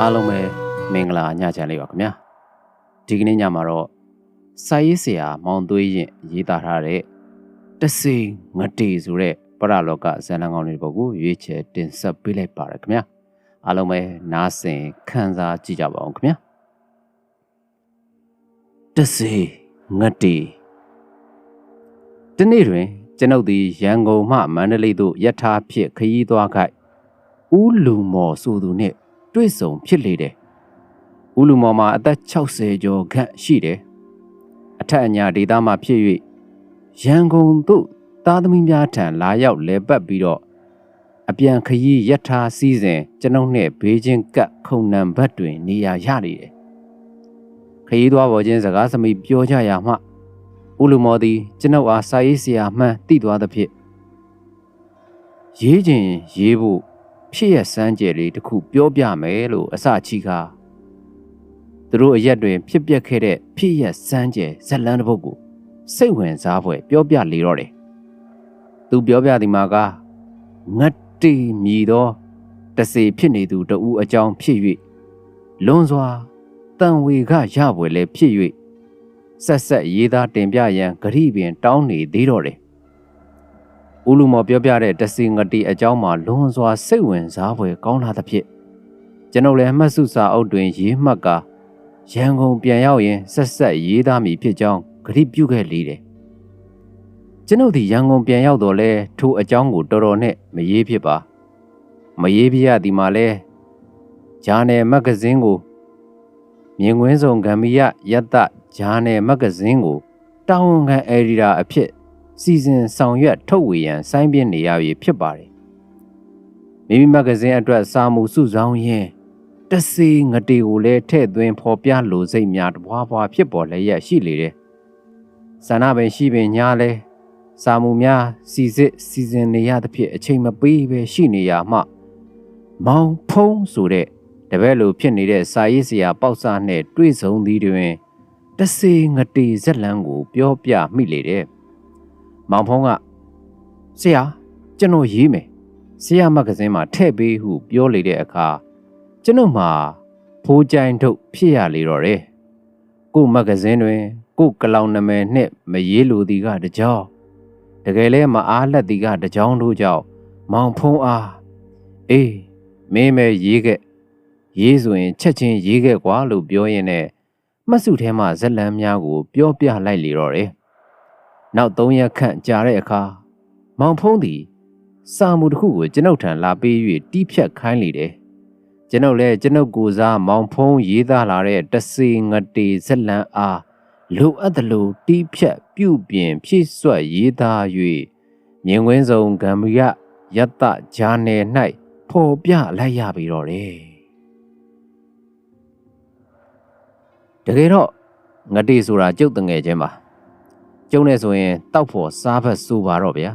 အားလုံးပဲမင်္ဂလာညချမ်းလေးပါခင်ဗျာဒီကနေ့ညမှာတော့စာရေးဆရာမောင်သွေးရင်ရေးသားထားတဲ့တစီငတေဆိုတဲ့ပရလောကဇာတ်လမ်းကောင်းလေးတစ်ပုဒ်ကိုရွေးချယ်တင်ဆက်ပေးလိုက်ပါရခင်ဗျာအားလုံးပဲနားဆင်ခံစားကြည့်ကြပါအောင်ခင်ဗျာတစီငတေဒီနေ့တွင်ကျွန်ုပ်သည်ရန်ကုန်မှမန္တလေးသို့ယထာဖြင့်ခရီးသွားခိုက်ဦးလူမော်ဆိုသူနှင့် တွေ့ဆုံဖြစ်လေတယ်။ဦးလူမော်မှာအသက်60ကျော်ခန့်ရှိတယ်။အထက်အညာဒေသမှာဖြစ်၍ရန်ကုန်သို့သားသမီးများထံလာရောက်လဲပတ်ပြီးတော့အပြန်ခရီးယထာစီးစဉ်ကျွန်ုပ်နှင့်ဘေးချင်းကပ်ခုံနံဘတ်တွင် နေရာရနေတယ်။ခရီးသွားပေါ်ချင်းစကားစမိပြောကြရမှဦးလူမော်သည်ကျွန်ုပ်အားစာရေးဆရာမှန်းသိသွားသဖြင့်ရေးခြင်းရေးဖို့ ဖြစ်ရစမ်းကြယ်လေးတစ်ခုပြောပြမယ်လို့အစချီကားသူတို့အရက်တွင်ဖြစ်ပျက်ခဲ့တဲ့ဖြစ်ရစမ်းကြယ်ဇက်လန်းတစ်ပုဒ်ကိုစိတ်ဝင်စားဖွယ်ပြောပြလေတော့တယ်။သူပြောပြသည်မှာကငတ်တီမြည်သောတစေဖြစ်နေသူတဦးအကြောင်းဖြစ်၍လွန်စွာတန်ဝေကရပွယ်လည်းဖြစ်၍ဆက်ဆက်ရေးသားတင်ပြရန်ဂရိပင်တောင်းနေသေးတော့တယ်။ ဦးလူမော်ပြောပြတဲ့တစီငတိအကြောင်းမှာလွန်စွာစိတ်ဝင်စားဖွယ်ကောင်းလာသဖြင့်ကျွန်ုပ်လည်းအမှတ်စုစာအုပ်တွင်ရေးမှတ်ကာရန်ကုန်ပြန်ရောက်ရင်ဆက်ဆက်ရေးသားမိဖြစ်ကြောင်းဂရိပြုခဲ့လေတယ်။ကျွန်ုပ်ဒီရန်ကုန်ပြန်ရောက်တော့လဲထိုအကြောင်းကိုတော်တော်နဲ့မရေးဖြစ်ပါ။မရေးပြရသည်မှာလဲဂျာနယ်မဂ္ဂဇင်းကိုမြင်ကွင်းဆောင်ဂမ်ဘီယယတဂျာနယ်မဂ္ဂဇင်းကိုတာဝန်ခံအယ်ဒီတာအဖြစ် စီစဉ်ဆောင်ရွက်ထုတ်ဝေရန်စိုင်းပြနေရပြီဖြစ်ပါတယ်။မိမိမဂ္ဂဇင်းအတွက်စာမှုစုဆောင်ရင်းတစီငတေကိုလည်းထဲ့သွင်းဖော်ပြလိုစိတ်များတပွားပွားဖြစ်ပေါ်လျက်ရှိလေတယ်။ဆန္ဒပင်ရှိပင်ညာလဲစာမှုများစီစစ်စီစဉ်နေရသဖြင့်အချိန်မပေးပဲရှိနေရမှမောင်ဖုံးဆိုတဲ့တပည့်လိုဖြစ်နေတဲ့စာရေးဆရာပေါက်စာနဲ့တွေ့ဆုံသည်တွင်တစေငတေဇက်လန်းကိုပြောပြမိလေတဲ့ မောင်ဖုံးကဆရာကျွန်တော်ရေးမယ်ဆရာမဂ္ဂဇင်းမှာထည့်ပေးဟုပြောလေတဲ့အခါကျွန်တော်မှာဖိုးကြိုင်ထုတ်ဖြစ်ရလေတော့တယ်ကို့မဂ္ဂဇင်းတွင်ကို့ကလောင်နမယ်နှင့်မရေးလိုသည်ကတကြောင်တကယ်လဲမအားလက်သည်ကတကြောင်တို့ကြောင့်မောင်ဖုံးအားအေးမင်းမဲရေးခဲ့ရေးဆိုရင်ချက်ချင်းရေးခဲ့ကွာလို့ပြောရင်းနဲ့မှတ်စုထဲမှာဇက်လန်းများကို ပြောပြလိုက်လေတော့တယ်။ နောက်၃ရက်ခန့်ကြာတဲ့အခါမောင်ဖုံးသည်စာမှုတစ်ခုကိုကျွန်ုပ်ထံလာပေး၍တီးဖြတ်ခိုင်းလေတယ်။ကျွန်ုပ်လည်းကျွန်ုပ်ကိုစားမောင်ဖုံးရေးသားလာတဲ့တစေငတေဇက်လန်းအားလိုအပ်သလိုတီးဖြတ်ပြုပြင်ဖြည့်ဆွတ်ရေးသား၍မြင်ကွင်းစုံဂမ်ဘီယယတဂျာနယ်၌ဖော်ပြလိုက်ရပြီတော့တယ်။တကယ်တော့ငတိဆိုတာကျုပ်တငယ်ချင်းပါ ကျုံနေဆိုရင်တောက်ဖို့စားဖက်စူပါတော့ဗျာ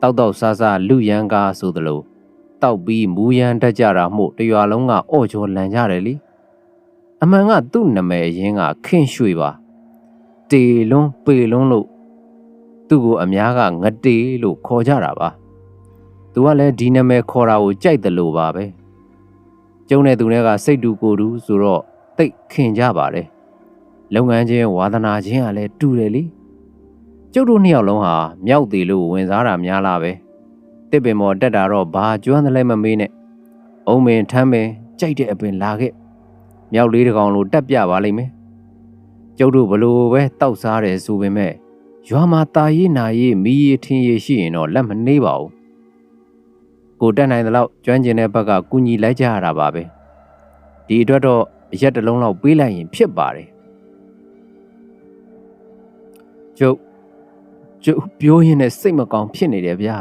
တောက်တော့စားစားလူရန်ကားဆိုသလိုတောက်ပြီးမူရန်တက်ကြတာမို့တရွာလုံးကအော့ချောလန်ကြတယ်လीအမှန်ကသူ့နမယ်အရင်ကခင့်ရွှေပါတေလွန်းပေလွန်းလို့သူ့ကိုအများကငတေလို့ခေါ်ကြတာပါသူကလည်းဒီနမယ်ခေါ်တာကိုကြိုက်တယ်လို့ပါပဲကျုံတဲ့သူတွေကစိတ်တူကိုယ်တူဆိုတော့တိတ်ခင်ကြပါတယ်လုပ်ငန်းချင်းဝါသနာချင်းကလည်းတူတယ်လေ ကျုပ်တို့နှစ်ယောက်လုံးဟာမြောက်သေးလို့ဝင်စားတာများလားပဲတစ်ပင်မော်တက်တာတော့ဘာကျွမ်းတယ်လဲမမေးနဲ့အုံမင်ထမ်းပင်ကြိုက်တဲ့အပင်လာခဲ့မြောက်လေးတကောင်လိုတက်ပြပါလိမ့်မယ်ကျုပ်တို့ဘလို့ပဲတောက်စားတယ်ဆိုပေမဲ့ရွာမှာတာရေးနာရေးမီးရထင်းရရှိရင်တော့လက်မနှေးပါဘူးကိုတက်နိုင်တဲ့လောက်ကျွမ်းကျင်တဲ့ဘက်ကကူညီလိုက်ကြရတာပါပဲဒီအတွက်တော့အရက်တစ်လုံးလောက်ပေးလိုက်ရင်ဖြစ်ပါတယ်ကျုပ် ကျုပ်ပြောရင်းနဲ့စိတ်မကောင်းဖြစ်နေတယ်ဗျာ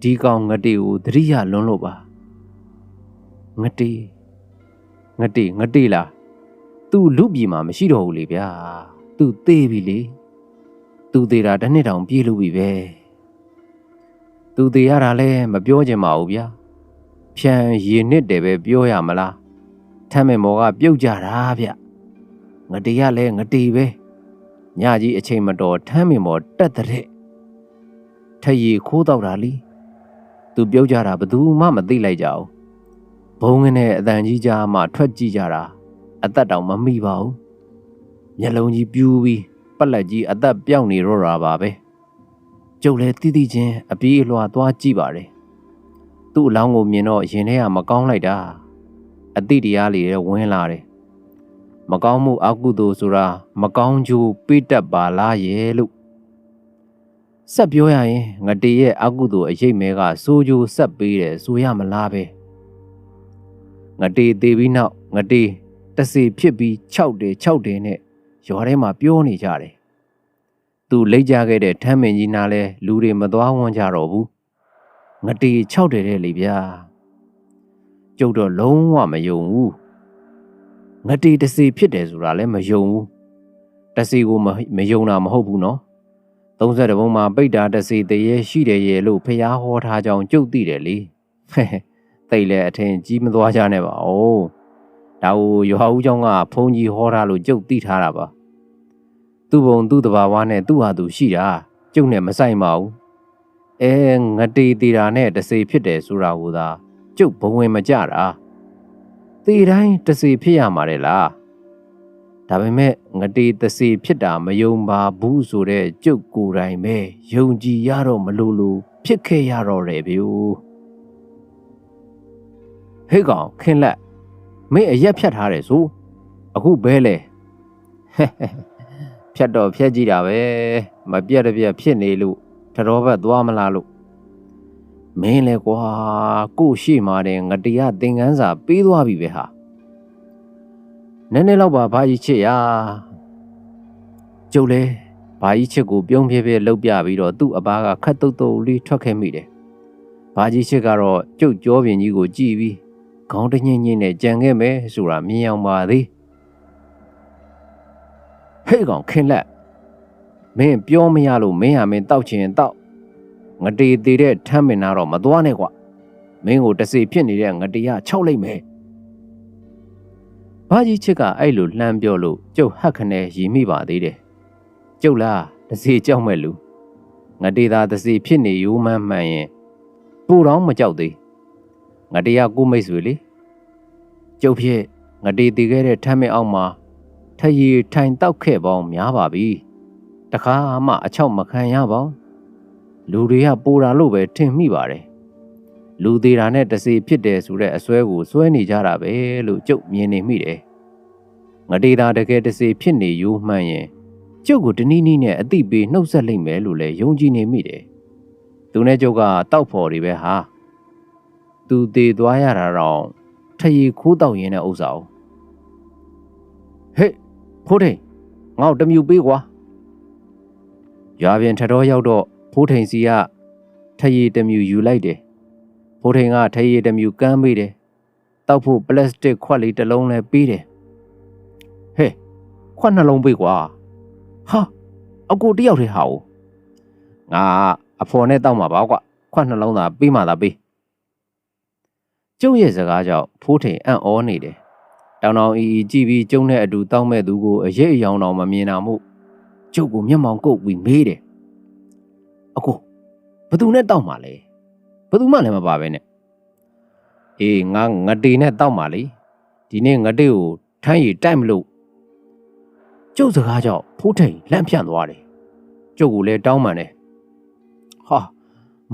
ဒီကောင်ငတေကိုသတိရလွန်းလို့ပါငတေငတေငတေလားသူလူပြည်မှာမရှိတော့ဘူးလေဗျာသူသေးပြီလေသူသေးတာတစ်နှစ်တောင်ပြေးလို့ပြီပဲသူသေးရတာလဲမပြောချင်ပါဘူးဗျာဖြန်ရည်နှစ်တယ်ပဲပြောရမလားထမ်းမင်မော်ကပြုတ်ကြတာဗျငတေကလည်းငတေပဲ ညကြီးအချိန်မတော်ထမ်းမင်မော်တက်တဲ့ထရီခိုးတော့တာလीသူပြုတ်ကြတာဘယ်သူမှမသိလိုက်ကြဘူးဘုံငနဲ့အတန်ကြီးကြားမှထွက်ကြည့်ကြတာအသက်တောင်မမိပါဘူးမျက်လုံးကြီးပြူးပြီးပက်လက်ကြီးအသက်ပြောင်းနေတော့တာပါပဲကျုပ်လည်းတိတိချင်းအပြေးအလွှာသွားကြည့်ပါတယ်သူ့အလောင်းကိုမြင်တော့ရင်ထဲကမကောင်းလိုက်တာအတိတရားလေးတွေဝင်လာတယ် မကောင်းမှုအကုသိုလ်ဆိုတာမကောင်းကျိုးပေးတတ်ပါလားရဲ့လို့ဆက်ပြောရရင်ငတေရဲ့အကုသိုလ်အရေးမဲကစိုးကျိုးဆက်ပေးတယ်ဆိုရမလားပဲငတေသေးပြီးနောက်ငတေတစီဖြစ်ပြီး6တယ်6တယ်နဲ့ရွာထဲမှာပြောနေကြတယ်သူလိတ်ကြခဲ့တဲ့ထမ်းမင်ကြီးနားလဲလူတွေမသွားဝန်းကြတော့ဘူးငတေ6တယ်တဲ့လေဗျာကျုပ်တော့လုံးဝမယုံဘူး ငတေတစီဖြစ်တယ်ဆိုတာလည်းမယုံဘူးတစီကိုမမယုံတာမဟုတ်ဘူးနော်30ဘုံမှာပိတ်တာတစီတရေရှိတယ်ရဲ့လို့ဖះဟောထားကြောင်းကြုတ်သိတယ်လေဟဲ့တိတ်လဲအထင်ကြီးမသွားကြနဲ့ပါဦးဒါကိုရွာဦးเจ้าကဘုန်းကြီးဟောထားလို့ကြုတ်သိထားတာပါသူ့ဘုံသူ့တဘာဝနဲ့သူ့ဟာသူရှိတာကျုပ်နဲ့မဆိုင်ပါဘူးအဲငတေတီတာနဲ့တစေဖြစ်တယ်ဆိုတာကိုသာကျုပ်ဘဝင်မကြတာ တေတိုင်းတစေဖြစ်ရမှာလေလားဒါပေမဲ့ငတေတစေဖြစ်တာမယုံပါဘူးဆိုတဲ့ကျုပ်ကိုယ်တိုင်ပဲယုံကြည်ရတော့မလို့လို့ဖြစ်ခဲ့ရတော့တယ်ဗျို့ဟေးကောင်ခင်းလက်မင်းအရက်ဖြတ်ထားတယ်ဆိုအခုဘဲလဲဟဲ့ဟဲ့ဖြတ်တော့ဖြတ်ကြည့်တာပဲမပြတ်တပြတ်ဖြစ်နေလို့ထတော်ဘက်သွားမလားလို့ မင်းလဲကွာကို့ရှိမှတဲ့ငတရားသင်္ကန်းစာပေးသွားပြီပဲဟာနည်းနည်းတော့ပါဘာကြီးချစ်ရကျုပ်လဲဘာကြီးချစ်ကိုပြုံးပြပြလှုပ်ပြပြီးတော့သူ့အဘကခတ်တုတ်တုတ်လေးထွက်ခဲ့မိတယ်ဘာကြီးချစ်ကတော့ကျုပ်ကြောပြင်ကြီးကိုကြည့်ပြီးခေါင်းတညင်းညင်းနဲ့ကြံခဲ့မယ်ဆိုတာမြင်အောင်ပါသေးဟဲ့ကောင်ခင်းလက်မင်းပြောမရလို့မင်းဟာမင်းတောက်ချင်တောက် ငတေသေးတဲ့ထမ်းမင်နာတော့မသွားနဲ့ကွာမင်းကိုတစေဖြစ်နေတဲ့ငတေရ6လိုက်မယ်ဘာကြီးချစ်ကအဲ့လိုလှမ်းပြောလို့ကျုပ်ဟက်ခနဲ့ရီမိပါသေးတယ်ကျုပ်လားတစေကြောက်မဲ့လူငတေသာတစေဖြစ်နေရိုးမှန်းမှန်ရင်ပူတော့မကြောက်သေးငတေရကိုမိတ်ဆွေလေကျုပ်ဖြစ်ငတေတည်ခဲ့တဲ့ထမ်းမင်အောက်မှာထရီထိုင်တောက်ခဲ့ပေါင်းများပါပြီတခါမှအချောက်မခံရပါဘူး လူတွေကပိုတာလို့ပဲထင်မိပါတယ်လူသေးတာနဲ့တစေဖြစ်တယ်ဆိုတဲ့အစွဲကိုစွဲနေကြတာပဲလို့ကျုပ်မြင်နေမိတယ်ငတေတာတကယ်တစေဖြစ်နေယူမှန်းရင်ကျုပ်ကိုတနည်းနည်းနဲ့အတိပေးနှုတ်ဆက်လိုက်မယ်လို့လည်းယုံကြည်နေမိတယ်သူနဲ့ကျုပ်ကတောက်ဖော်တွေပဲဟာသူသေးသွားရတာတော့ထရီခိုးတောက်ရင်းတဲ့ဥစ္စာ哦ဟေ့ဖိုးထိန်ငါ့ကိုတမြူပေးကွာရွာပြင်ထတော်ရောက်တော့ ဖိုးထိန်စီကထရီတမြူယူလိုက်တယ်ဖိုးထိန်ကထရီတမြူကမ်းပေးတယ်တောက်ဖို့ပလတ်စတစ်ခွက်လေးတစ်လုံးလည်းပေးတယ်ဟဲ့ခွက်နှလုံးပေးကွာဟာအကိုတယောက်တည်းဟာ哦ငါအဖော်နဲ့တောက်မှာပါကွာခွက်နှလုံးသာပေးမှသာပေးကျုပ်ရဲ့စကားကြောင့်ဖိုးထိန်အံ့ဩနေတယ်တောင်တောင်အီအီကြည့်ပြီးကျုံနဲ့အတူတောင်းမဲ့သူကိုအရေးအယောင်တော်မမြင်တာမို့ကျုပ်ကိုမျက်မှောင်ကုတ်ပြီးမေးတယ် အကိုဘသူနဲ့တောက်မှာလဲဘသူမှလည်းမပါပဲနဲ့အေးငါငတေနဲ့တောက်မှာလေဒီနေ့ငတေကိုထမ်းရည်တိုက်မလို့ကျုပ်စကားကြောင့်ဖိုးထိန်လန့်ဖြန့်သွားတယ်ကျုပ်ကိုလည်းတောင်းပန်တယ်ဟာ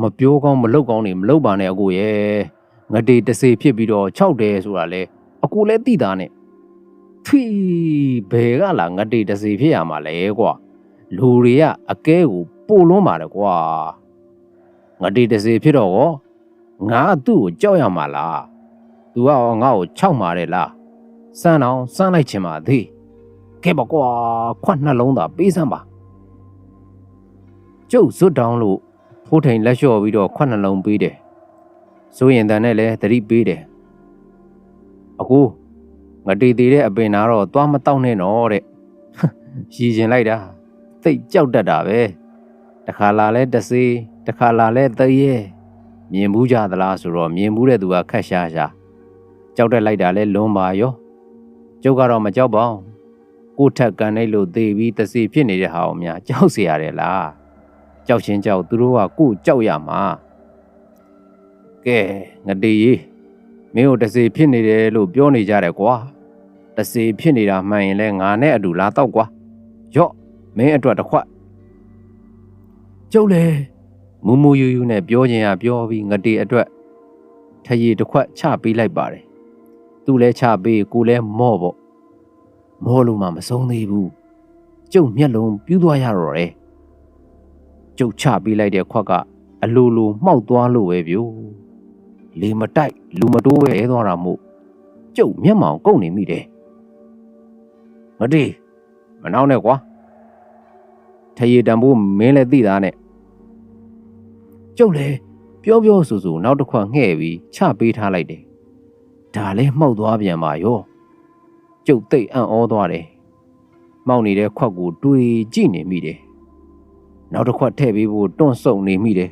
မပြောကောင်းမလုပ်ကောင်းနေမလုပ်ပါနဲ့အကိုရဲ့ငတေတစေဖြစ်ပြီးတော့6တယ်ဆိုတာလေအကိုလည်းသိတာနဲ့ဖီဘယ်ကလာငတေတစီဖြစ်ရမှာလဲကွာလူတွေကအကဲကို ပို့လွန်းပါတယ်ကွာငတေတစီဖြစ်တော့ကောငါသူ့ကိုကြောက်ရမှာလားသူကငါ့ကိုခြောက်မာတယ်လားစမ်းအောင်စမ်းလိုက်ချင်ပါသေးကဲပါကွာခွတ်နှလုံးသာပေးစမ်းပါကျုပ်ဇွတ်တောင်းလို့ဖိုးထိန်လက်လျှော့ပြီးတော့ခွတ်နှလုံးပေးတယ်စိုးရင်တန်နဲ့လည်းသတိပေးတယ်အကူငတေသေးတဲ့အပင်နာတော့သွားမတောက်နဲ့တော့တဲ့ရည်ကျင်လိုက်တာသိတ်ကြောက်တတ်တာပဲတ ခါလာလဲတစေးတခါလာလဲသရဲမြင်ဘူးကြသလားဆိုတော့မြင်ဘူးတဲ့သူကခက်ရှားရှားကြောက်တက်လိုက်တာလဲလွန်ပါရောကျုပ်ကတော့မကြောက်ပါဘူးကိုထက်ကန်နေလို့သေပြီးတစီဖြစ်နေတဲ့ဟာအောင်များကြောက်เสียရတယ်လားကြောက်ချင်းကြောက်သူတို့ကကိုကြောက်ရမှာကဲငတေး မင်းတို့တစေဖြစ်နေတယ်လို့ပြောနေကြတယ်ကွာတစေဖြစ်နေတာမှန်ရင်လဲငါနဲ့အတူလာတော့ကွာရော့မင်းအတွက်တစ်ခွက် ကျုပ်လေမူမူယူယူနဲ့ပြောခြင်းရပြောပြီးငတေအတွက်ထရီတစ်ခွက်ချပေးလိုက်ပါတယ်သူလဲချပေးကိုလဲမော့ပေါ့မော့လို့မှမဆုံးသေးဘူးကျုပ်မျက်လုံးပြူးသွားရတော့တယ်ကျုပ်ချပေးလိုက်တဲ့ခွက်ကအလိုလိုမှောက်သွားလို့ပဲဗျို့လေမတိုက်လူမတိုးပဲအဲသွားတာမို့ကျုပ်မျက်မှောင်ကုန်နေမိတယ်မတေးမနှောင်းနဲ့ကွာထရေတံပိုးမင်းလည်းသိတာနဲ့ ကျုပ်လည်းပြောပြောဆိုဆိုနောက်တစ်ခွက်ငှဲ့ပြီးချပေးထားလိုက်တယ်ဒါလည်းမှောက်သွားပြန်ပါရောကျုပ်သိတ်အံ့ဩသွားတယ်မှောက်နေတဲ့ခွက်ကိုတွေးကြည့်နေမိတယ်နောက်တစ်ခွက်ထည့်ပေးဖို့တွန့်ဆုတ်နေမိတယ်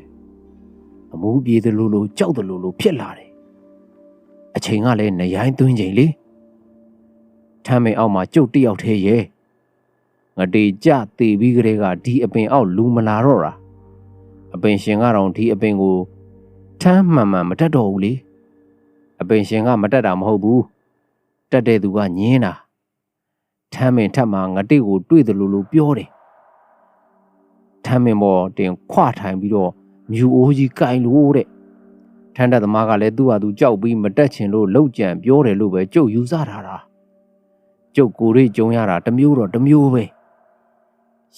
အမူးပြေသလိုလိုကြောက်သလိုလိုဖြစ်လာတယ်အချိန်ကလည်းနရိုင်းသွင်းချိန်လေထမ်းမင်အောက်မှာကျုပ်တယောက်သေးရဲ့ငတေကြတေပြီးကလေးကဒီအပင်အောက်လူမလာတော့တာ အပင်ရှင်ကတော့ဒီအပင်ကိုထမ်းမှန်မှန်မတက်တော့ဘူးလေအပင်ရှင်ကမတက်တာမဟုတ်ဘူးတက်တဲ့သူကညင်းတာထမ်းမင်ထက်မှငတိကိုတွေ့တယ်လို့လို့ပြောတယ်ထမ်းမင်ပေါ်တင်ခွထိုင်ပြီးတော့မြူအိုးကြီးကင်လို့တဲ့ထန်းတက်သမားကလည်းသူ့ဟာသူကြောက်ပြီးမတက်ချင်လို့လှုပ်ကြံပြောတယ်လို့ပဲကြုတ်ယူဆထားတာကျုပ်ကိုရိတ်ကြုံရတာတစ်မျိုးတော့တစ်မျိုးပဲ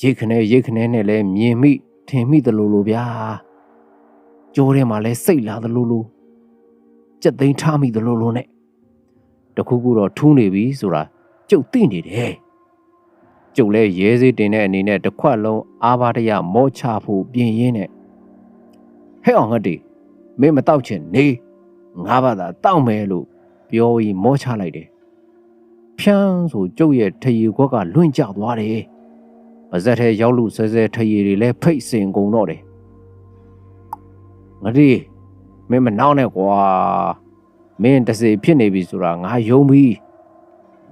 ရိတ်ခနဲရိတ်ခနဲနဲ့လဲမြင်မိ ထင်မိသလိုလိုဗျာကြိုးထဲမှာလဲစိတ်လာသလိုလိုကြက်သိမ်းထားမိသလိုလိုနဲ့တခုခုတော့ထူးနေပြီဆိုတာကျုပ်သိနေတယ်ကျုပ်လဲရဲစေးတင်တဲ့အနေနဲ့တစ်ခွက်လုံးအာဘာတရမောချဖို့ပြင်ရင်းနဲ့ဟဲ့အောင်ငတ်တီမင်းမတောက်ချင်နေငါဘာသာတောက်မယ်လို့ပြောပြီးမောချလိုက်တယ်ဖြန်းဆိုကျုပ်ရဲ့ထရီခွက်ကလွင့်ကျသွားတယ် ပါဇက်ထဲရောက်လို့ဆဲဆဲထရီတွေလည်းဖိတ်စင်ကုန်တော့တယ်ငတိမင်းမနှောင်းနဲ့ကွာမင်းတစေဖြစ်နေပြီဆိုတာငါယုံပြီ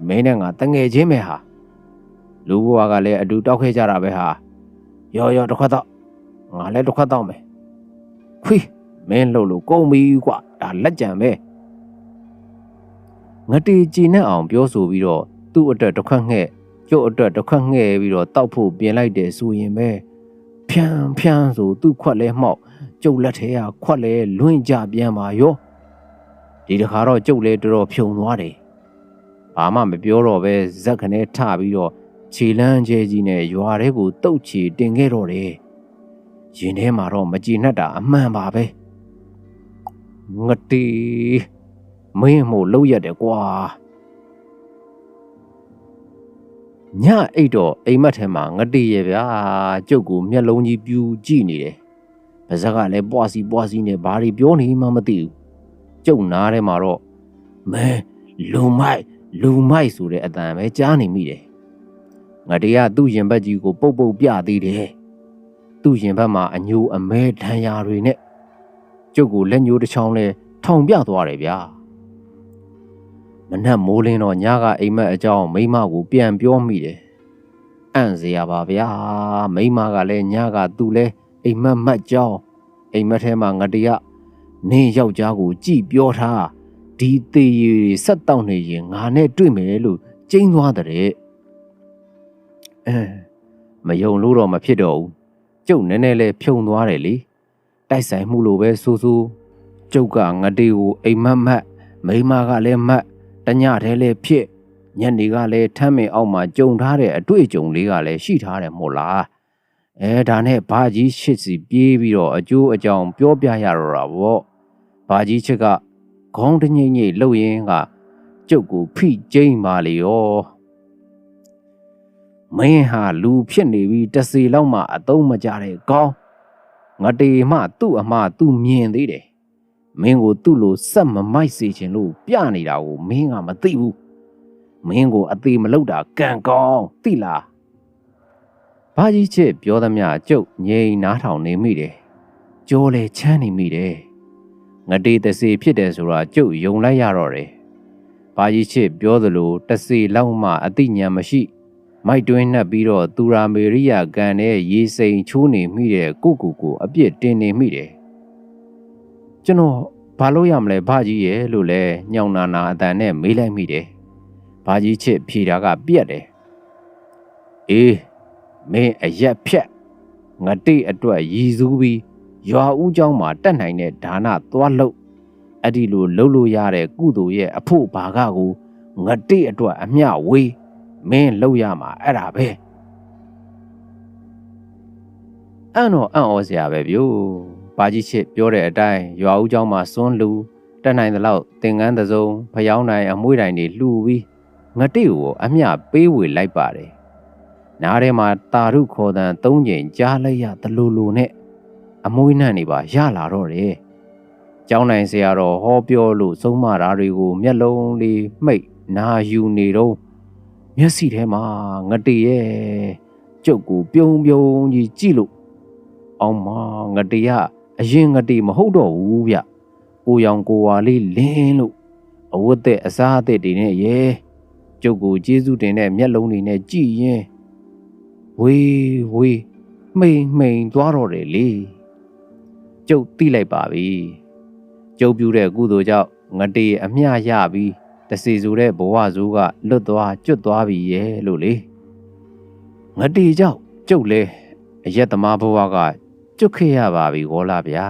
မင်းနဲ့ငါတငယ်ချင်းပဲဟာလူဘဝကလည်းအတူတောက်ခဲ့ကြတာပဲဟာရော်ရော်တစ်ခွက်တော့ငါလည်းတစ်ခွက်တော့မယ်ခွေးမင်းလှုပ်လို့ကုန်ပြီကွာဒါလက်ကြံပဲငတေကြည်နဲ့အောင်ပြောဆိုပြီးတော့သူ့အတွက်တစ်ခွက်ငှဲ့ကျု ပ်အတွက်တစ်ခွက်ငှဲ့ပြီးတော့တောက်ဖို့ပြင်လိုက်တယ်ဆိုရင်ပဲဖြန်းဖြန်းဆိုသူ့ခွက်လဲမှောက်ကျုပ်လက်ထဲကခွက်လဲလွင့်ကြပြန်ပါရောဒီတခါတော့ကျုပ်လဲတော်တော်ဖြုံသွားတယ်ဘာမှမပြောတော့ပဲဇက်ခနဲ့ထပြီးတော့ခြေလန်းကျဲကြီးနဲ့ရွာထဲကိုတုတ်ချီတင်ခဲ့တော့တယ်ရင်ထဲမှာတော့မကြည်နှက်တာအမှန်ပါပဲငတီမင်းမို့လှုပ်ရတယ်ကွာ ညအိတ်တော့အိမ်မက်ထဲမှာငတိရဲ့ဗျာကျုပ်ကိုမျက်လုံးကြီးပြူကြည့်နေတယ်ပါဇက်ကလည်းပွားစီပွားစီနဲ့ဘာတွေပြောနေမှမသိဘူးကျုပ်နားထဲမှာတော့မဲလူမိုက်လူမိုက်ဆိုတဲ့အတန်ပဲကြားနေမိတယ်ငတေကသူ့ရင်ဘက်ကြီးကိုပုတ်ပုတ်ပြသေးတယ်သူ့ရင်ဘက်မှာအညိုအမဲဒဏ်ရာတွေနဲ့ကျုပ်ကိုလက်ညှိုးတစ်ချောင်းလဲထောင်ပြသွားတယ်ဗျာ မနှက်မိုးလင်းတော့ညကအိမ်မက်အကြောင်းမိမကိုပြန်ပြောမိတယ်အံ့စရာပါဗျာမိမကလည်းညကသူ့လဲအိမ်မက်မက်ကြောင်းအိမ်မက်ထဲမှာငတရနင်းယောက်ျားကိုကြည်ပြောထားဒီသေးရည်ဆက်တောက်နေရင်ငါနဲ့တွေ့မယ်လို့ကျင်းသွားတဲ့အဲမယုံလို့တော့မဖြစ်တော့ဘူးကျုပ်နည်းနည်းလေးဖြုံသွားတယ်လေတိုက်ဆိုင်မှုလိုပဲစူးစူးကျုပ်ကငတေကိုအိမ်မက်မက်မိမကလည်းမက် တညထဲလည်းဖြစ်ညနေကလည်းထမ်းမင်အောက်မှာကြုံထားတဲ့အတွေ့အကြုံလေးကလည်းရှိထားတယ်မို့လားအဲဒါနဲ့ဘာကြီးရှစ်စီပြေးပြီးတော့အကျိုးအကြောင်းပြောပြရတော့တာဗောဘာကြီးချစ်ကခေါင်းတငိမ့်ငိမ့်လှုပ်ရင်းကကျုပ်ကိုဖိကျိမ့်ပါလေရောမင်းဟာလူဖြစ်နေပြီးတစီလောက်မှအသုံးမကျတဲ့ကောင်းငတေမှသူ့အမသူ့မြင်သေးတယ် မင်းကိုသူ့လိုစက်မမိုက်စေချင်လို့ပြနေတာကိုမင်းကမသိဘူးမင်းကိုအသေးမလုပ်တာကံကောင်းသိလားဘာကြီးချစ်ပြောသမျှကျုပ်ငြိမ်နားထောင်နေမိတယ်ကြောလေချမ်းနေမိတယ်ငတေတစီဖြစ်တယ်ဆိုတာကျုပ်ယုံလိုက်ရတော့တယ်ဘာကြီးချစ်ပြောသလိုတစီလောက်မှအသိဉာဏ်မရှိမိုက်တွင်းနှက်ပြီးတော့သူရာမေရိယာကန်နဲ့ရေစိန်ချိုးနေမိတဲ့ကိုကူကိုအပြစ်တင်နေမိတယ် ကျွန်တော်ဘ ဘာလို့ရမလဲဘာကြီးရဲ့လို့လဲညောင်နာနာအတန်နဲ့မေးလိုက်မိတယ်ဘာကြီးချစ်ဖြေတာကပြက်တယ်အေးမင်းအရက်ဖြက်ငတိအတွက်ရည်စူးပြီးရွာဦးเจ้าမှာတက်နိုင်တဲ့ဒါနသွားလို့အဲ့ဒီလိုလှုပ်လို့ရတဲ့ကုသိုလ်ရဲ့အဖို့ဘာကကိုငတိအတွက်အမျှဝေးမင်းလှုပ်ရမှာအဲ့ဒါပဲအဲ့တော့အံ့ဩစရာပဲဗျို့ ဘာကြီးချစ်ပြောတဲ့အတိုင်းရွာဦးเจ้าမှာစွန်းလူတက်နိုင်တဲ့လောက်သင်ကန်းတစုံဖျောင်းနိုင်အမွှေးတိုင်တွေလှူပြီးငတိကိုအမျှပေးဝေလိုက်ပါတယ်နားထဲမှာတာရုခေါ်တန်သုံးချိန်ကြားလိုက်ရတလူလူနဲ့အမွှေးနှံ့နေပါရလာတော့တယ်ကျောင်းနိုင်ဆရာတော်ဟောပြောလို့သုံးမတာတွေကိုမျက်လုံးလေးမှိတ်နာယူနေတော့မျက်စိထဲမှာငတိရဲ့ကျုပ်ကိုပြုံးပြုံးကြီးကြည့်လို့အောင်မငတိက အရင်ငတိမဟုတ်တော့ဘူးဗျကိုရောင်ကိုဝါလေးလင်းလို့အဝတ်သက်အစားအသက်တွေနဲ့ရဲကျုပ်ကိုကျေးဇူးတင်တဲ့မျက်လုံးတွေနဲ့ကြည့်ရင်ဝေးဝေးမှိန်မှိန်သွားတော့တယ်လေကျုပ်သိလိုက်ပါပြီကျုပ်ပြုတဲ့ကုသိုလ်ကြောင့်ငတေအမျှရပြီးတစီစုတဲ့ဘဝစုကလွတ်သွားကျွတ်သွားပြီရဲ့လို့လေငတေကြောင့်ကျုပ်လဲအရက်သမားဘဝက ကျွတ်ခဲ့ရပါပြီဟောလားဗျာ